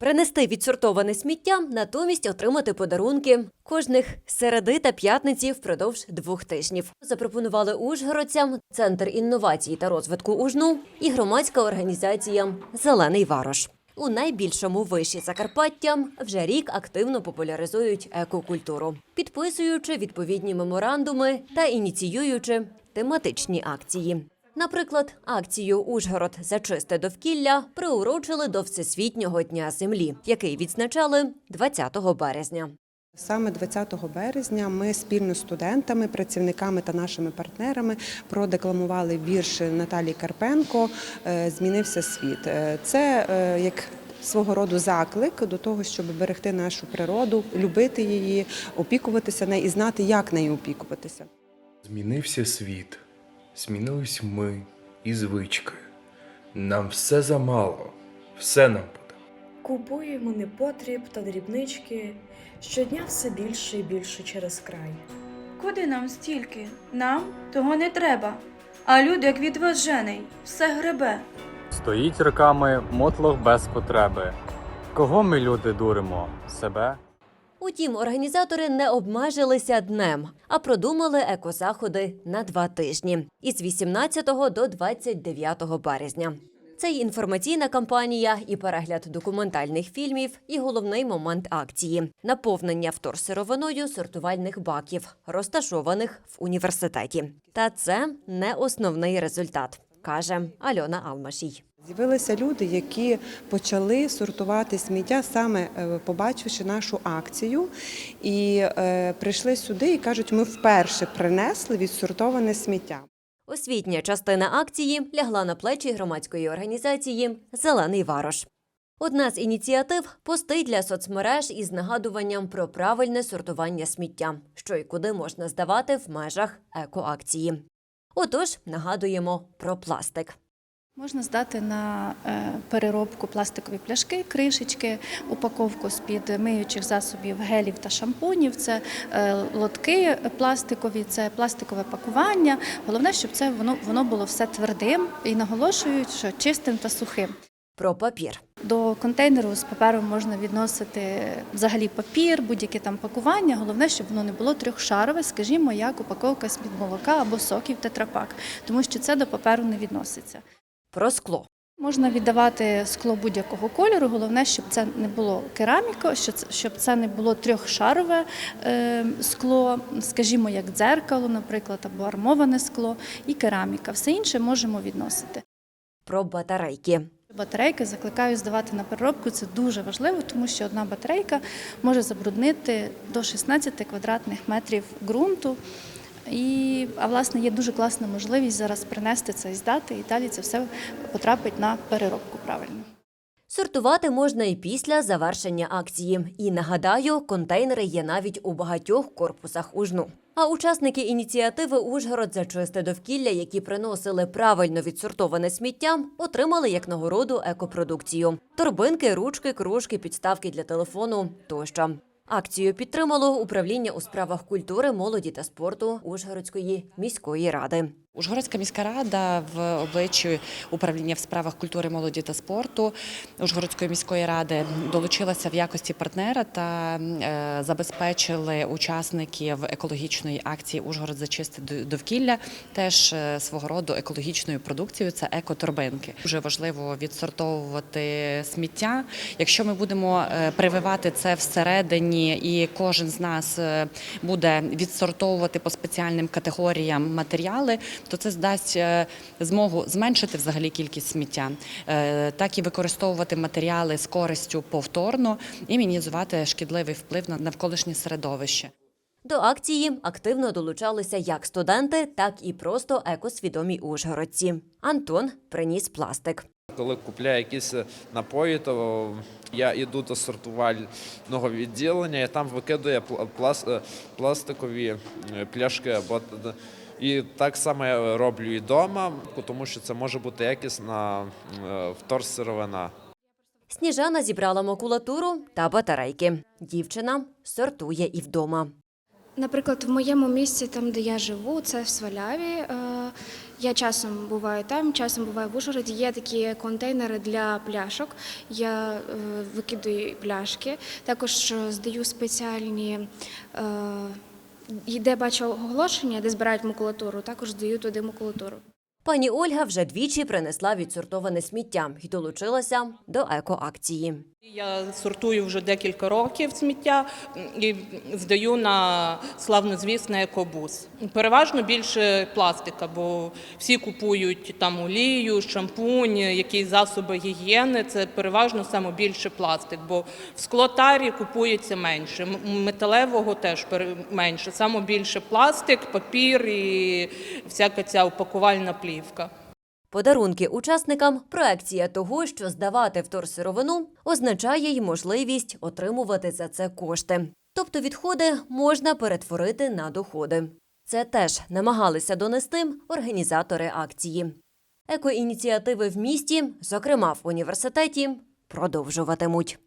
Принести відсортоване сміття, натомість отримати подарунки кожних середи та п'ятниці впродовж двох тижнів. Запропонували ужгородцям Центр інновацій та розвитку ужну і громадська організація Зелений Варош. У найбільшому виші Закарпаття вже рік активно популяризують екокультуру, підписуючи відповідні меморандуми та ініціюючи тематичні акції. Наприклад, акцію Ужгород за чисте довкілля приурочили до Всесвітнього дня землі, який відзначали 20 березня. Саме 20 березня ми спільно з студентами, працівниками та нашими партнерами продекламували вірш Наталії Карпенко е, Змінився світ. Е, Це е, як свого роду заклик до того, щоб берегти нашу природу, любити її, опікуватися нею і знати, як нею опікуватися. Змінився світ, змінились ми і звички. Нам все замало, все нам подало. Купуємо непотріб та дрібнички, щодня все більше і більше через край. Куди нам стільки? Нам того не треба. А люди, як від вас женей, все гребе. Стоїть роками мотлох без потреби. Кого ми люди дуримо? Себе? Утім, організатори не обмежилися днем, а продумали екозаходи на два тижні із 18 до 29 березня. Це й інформаційна кампанія, і перегляд документальних фільмів, і головний момент акції наповнення вторсировиною сортувальних баків, розташованих в університеті. Та це не основний результат, каже Альона Алмашій. З'явилися люди, які почали сортувати сміття, саме е, побачивши нашу акцію, і е, прийшли сюди і кажуть, ми вперше принесли відсортоване сміття. Освітня частина акції лягла на плечі громадської організації Зелений Варош. Одна з ініціатив пости для соцмереж із нагадуванням про правильне сортування сміття, що й куди можна здавати в межах екоакції. Отож, нагадуємо про пластик. Можна здати на е, переробку пластикові пляшки, кришечки, упаковку з-під миючих засобів, гелів та шампунів. Це е, лотки пластикові, це пластикове пакування. Головне, щоб це воно, воно було все твердим і наголошують, що чистим та сухим. Про папір. До контейнеру з папером можна відносити взагалі папір, будь-яке там пакування. Головне, щоб воно не було трьохшарове, скажімо, як упаковка з-під молока або соків тетрапак, тому що це до паперу не відноситься. Про скло. Можна віддавати скло будь-якого кольору. Головне, щоб це не було кераміка, щоб це- не було трьохшарове е, скло, скажімо, як дзеркало, наприклад, або армоване скло, і кераміка. Все інше можемо відносити. Про батарейки. Батарейки закликаю здавати на переробку. Це дуже важливо, тому що одна батарейка може забруднити до 16 квадратних метрів ґрунту. І, а власне, є дуже класна можливість зараз принести це і здати, і далі це все потрапить на переробку правильно. Сортувати можна і після завершення акції. І нагадаю, контейнери є навіть у багатьох корпусах ужну. А учасники ініціативи Ужгород за чисте довкілля, які приносили правильно відсортоване сміття, отримали як нагороду екопродукцію: торбинки, ручки, кружки, підставки для телефону тощо. Акцію підтримало управління у справах культури, молоді та спорту Ужгородської міської ради. Ужгородська міська рада в обличчі управління в справах культури, молоді та спорту Ужгородської міської ради долучилася в якості партнера та е, забезпечили учасників екологічної акції Ужгород за чисте до- довкілля теж е, свого роду екологічною продукцією. Це екоторбинки. Дуже важливо відсортовувати сміття. Якщо ми будемо е, прививати це всередині, і кожен з нас буде відсортовувати по спеціальним категоріям матеріали, то це здасть е, змогу зменшити взагалі кількість сміття, е, так і використовувати матеріали з користю повторно і мінімізувати шкідливий вплив на навколишнє середовище. До акції активно долучалися як студенти, так і просто екосвідомі ужгородці. Антон приніс пластик. Коли купляю якісь напої, то я йду до сортувального відділення і там викидаю пла- плас- е, пластикові е, пляшки. Бо т- І так само я роблю і вдома, тому що це може бути якісна е, вторсировина. Сніжана зібрала макулатуру та батарейки. Дівчина сортує і вдома. Наприклад, в моєму місці, там де я живу, це в Сваляві. е, Я часом буваю там, часом буваю в Ужгороді. Є такі контейнери для пляшок. Я е, викидаю пляшки. Також здаю спеціальні. Е, і де бачу оголошення, де збирають макулатуру, також здаю туди макулатуру. Пані Ольга вже двічі принесла відсортоване сміття і долучилася до екоакції. Я сортую вже декілька років сміття і здаю на славнозвісний екобус. Переважно більше пластика, бо всі купують там олію, шампунь, якісь засоби гігієни. Це переважно саме більше пластик, бо в склотарі купується менше. Металевого теж менше. Саме більше пластик, папір і всяка ця упакувальна плівка. Подарунки учасникам проекція того, що здавати вторсировину означає й можливість отримувати за це кошти. Тобто відходи можна перетворити на доходи. Це теж намагалися донести організатори акції. Екоініціативи в місті, зокрема в університеті, продовжуватимуть.